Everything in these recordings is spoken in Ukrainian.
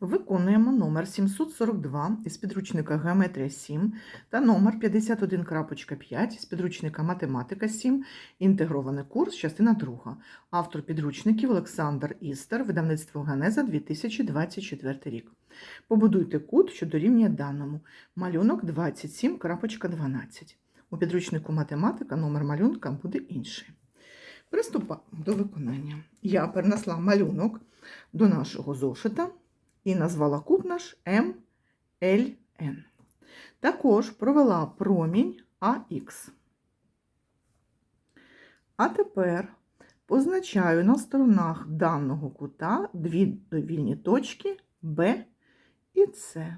Виконуємо номер 742 із підручника Геометрія 7 та номер 51.5 із підручника Математика 7, інтегрований курс, частина 2. Автор підручників Олександр Істер, видавництво Генеза 2024 рік. Побудуйте кут, що дорівнює даному. Малюнок 27.12. У підручнику Математика номер малюнка буде інший. Приступаємо до виконання. Я перенесла малюнок до нашого зошита і назвала кут наш MLN. Також провела промінь AX. А тепер позначаю на сторонах даного кута дві довільні точки B і С.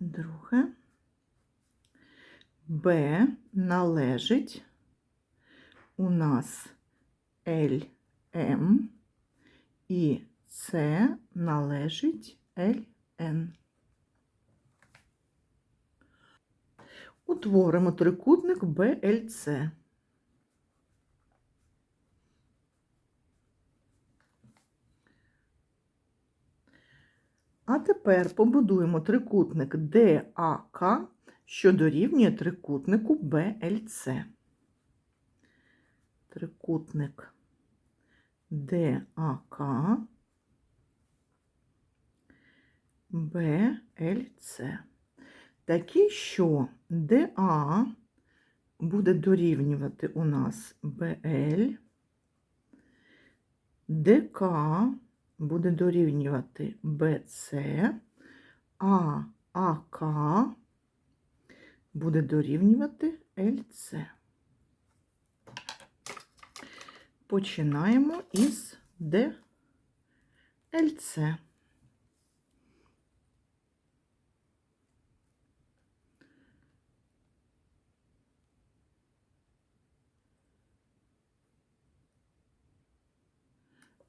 Друге. Б належить у нас LM і С належить LN. Утворимо трикутник BLC. А тепер побудуємо трикутник DAK, що дорівнює трикутнику BLC. Трикутник DAK BLC. Такий, що DA буде дорівнювати у нас BL, ДК буде дорівнювати BC, а АК буде дорівнювати LC. Починаємо із ДЛЦ.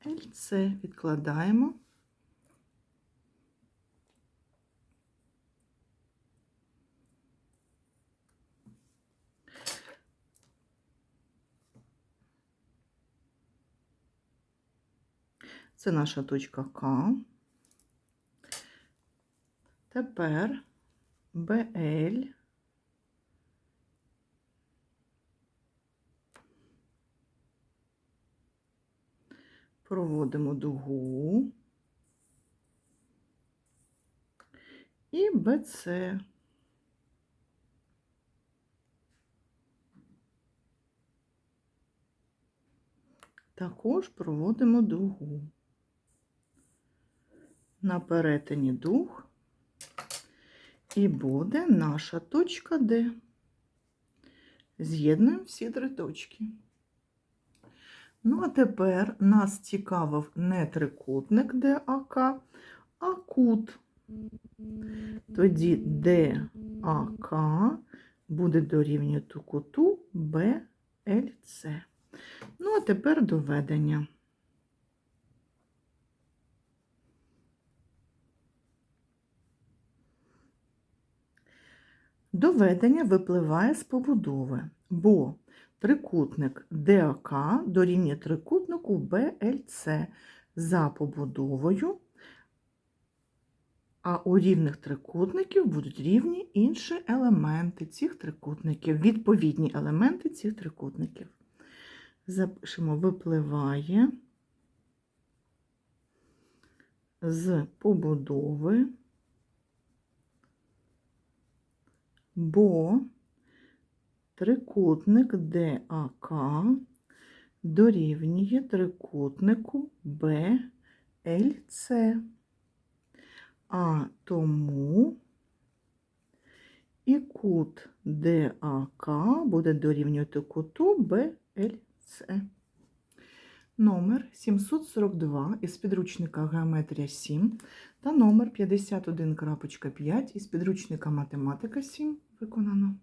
ЛЦ відкладаємо. Це наша точка К. Тепер БЛ проводимо дугу і БЦ. Також проводимо дугу. На перетині дуг і буде наша точка Д. З'єднуємо всі три точки. Ну, а тепер нас цікавив не трикутник ДАК, а кут. Тоді ДАК буде дорівнювати куту БЛЦ. Ну, а тепер доведення. Доведення випливає з побудови, бо трикутник ДАК дорівнює трикутнику БЛЦ за побудовою, а у рівних трикутників будуть рівні інші елементи цих трикутників, відповідні елементи цих трикутників. Запишемо, випливає з побудови, бо трикутник ДАК дорівнює трикутнику БЛЦ. А тому і кут ДАК буде дорівнювати куту БЛЦ. Номер 742 із підручника Геометрія 7 та номер 51.5 із підручника Математика 7 виконано.